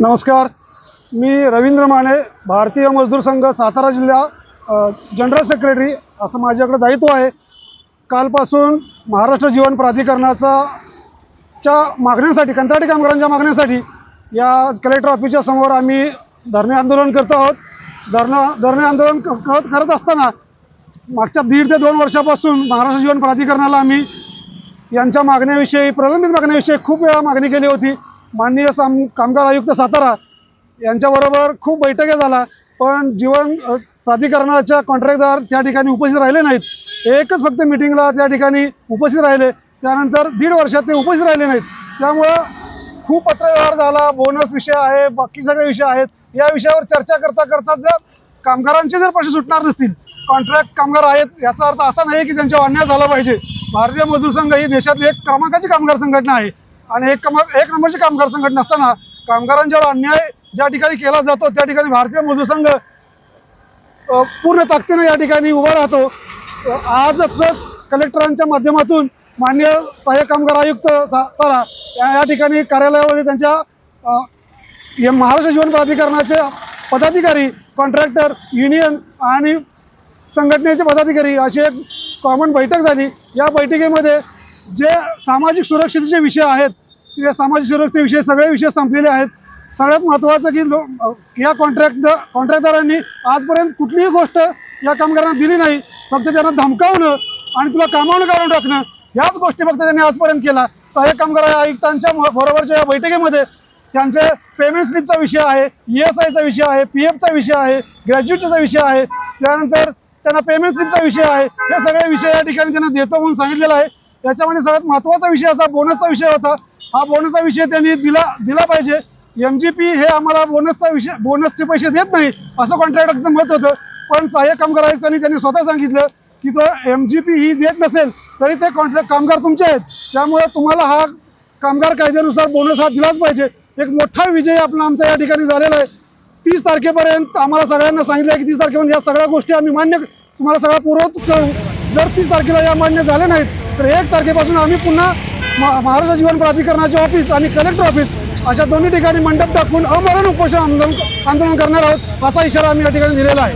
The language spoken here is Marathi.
नमस्कार. मी रवींद्र माने भारतीय मजदूर संघ सातारा जिल्हा जनरल सेक्रेटरी असं माझ्याकडे दायित्व आहे. कालपासून महाराष्ट्र जीवन प्राधिकरणाचा च्या मागण्यासाठी कंत्राटी कामगारांच्या मागण्यासाठी या कलेक्टर ऑफिसच्या समोर आम्ही धरणे आंदोलन करत आहोत. धरणं धरणे आंदोलन क- करत करत असताना मागच्या दीड ते दोन वर्षापासून महाराष्ट्र जीवन प्राधिकरणाला आम्ही यांच्या मागण्याविषयी प्रलंबित मागण्याविषयी खूप वेळा मागणी केली होती. माननीय साम कामगार आयुक्त सातारा यांच्याबरोबर खूप बैठका झाला पण जीवन प्राधिकरणाच्या कॉन्ट्रॅक्टदार त्या ठिकाणी उपस्थित राहिले नाहीत. एकच फक्त मिटिंगला त्या ठिकाणी उपस्थित राहिले त्यानंतर दीड वर्षात ते उपस्थित राहिले नाहीत. त्यामुळं खूप पत्रव्यवहार झाला बोनस विषय आहे बाकी सगळे विषय आहेत. या विषयावर चर्चा करता करता जर कामगारांचे जर प्रश्न सुटणार नसतील कॉन्ट्रॅक्ट कामगार आहेत याचा अर्थ असा नाही की त्यांच्यावर अन्याय झाला पाहिजे. भारतीय मजदूर संघ ही देशातली एक क्रमांकाची कामगार संघटना आहे. आणि एक कमा एक नंबरची कामगार संघटना असताना कामगारांच्यावर अन्याय ज्या ठिकाणी केला जातो त्या ठिकाणी भारतीय मजूर संघ पूर्ण ताकदीनं या ठिकाणी उभा राहतो. आजच कलेक्टरांच्या माध्यमातून मान्य सहाय्यक कामगार आयुक्त सातारा या या ठिकाणी कार्यालयामध्ये त्यांच्या महाराष्ट्र जीवन प्राधिकरणाचे पदाधिकारी कॉन्ट्रॅक्टर युनियन आणि संघटनेचे पदाधिकारी अशी एक कॉमन बैठक झाली. या बैठकीमध्ये जे सामाजिक सुरक्षेचे विषय आहेत ते सामाजिक सुरक्षेविषयी सगळे विषय संपलेले आहेत. सगळ्यात महत्त्वाचं की लो या कॉन्ट्रॅक्ट कॉन्ट्रॅक्टदारांनी आजपर्यंत कुठलीही गोष्ट या कामगारांना दिली नाही. फक्त त्यांना धमकावणं आणि तुला कामावून काढून टाकणं ह्याच गोष्टी फक्त त्यांनी आजपर्यंत केला. सहाय्यक कामगार आयुक्तांच्या बरोबरच्या या बैठकीमध्ये त्यांचे पेमेंट स्लिपचा विषय आहे ई एस आयचा विषय आहे पी एफचा विषय आहे ग्रॅज्युएटचा विषय आहे. त्यानंतर त्यांना पेमेंट स्लिपचा विषय आहे. हे सगळे विषय या ठिकाणी त्यांना देतो म्हणून सांगितलेलं आहे. याच्यामध्ये सगळ्यात महत्त्वाचा विषय असा बोनसचा विषय होता. हा बोनसचा विषय त्यांनी दिला दिला पाहिजे. एम जी पी हे आम्हाला बोनसचा विषय बोनसचे पैसे देत नाही असं कॉन्ट्रॅक्टरचं मत होतं. पण सहाय्यक कामगार आयुक्तांनी त्यांनी स्वतः सांगितलं की तो एम जी पी ही देत नसेल तरी ते कॉन्ट्रॅक्ट कामगार तुमचे आहेत. त्यामुळे तुम्हाला हा कामगार कायद्यानुसार बोनस हा दिलाच पाहिजे. एक मोठा विजय आपला आमचा या ठिकाणी झालेला आहे. तीस तारखेपर्यंत आम्हाला सगळ्यांना सांगितलं आहे की तीस तारखेपर्यंत या सगळ्या गोष्टी आम्ही मान्य तुम्हाला सगळा पुरवत. करू जर तीस तारखेला या मान्य झाले नाहीत तर एक तारखेपासून आम्ही पुन्हा मा महाराष्ट्र जीवन प्राधिकरणाचे ऑफिस आणि कलेक्टर ऑफिस अशा दोन्ही ठिकाणी मंडप टाकून अमरण उपोषण आंदोलन आंदोलन करणार आहोत असा इशारा आम्ही या ठिकाणी दिलेला आहे.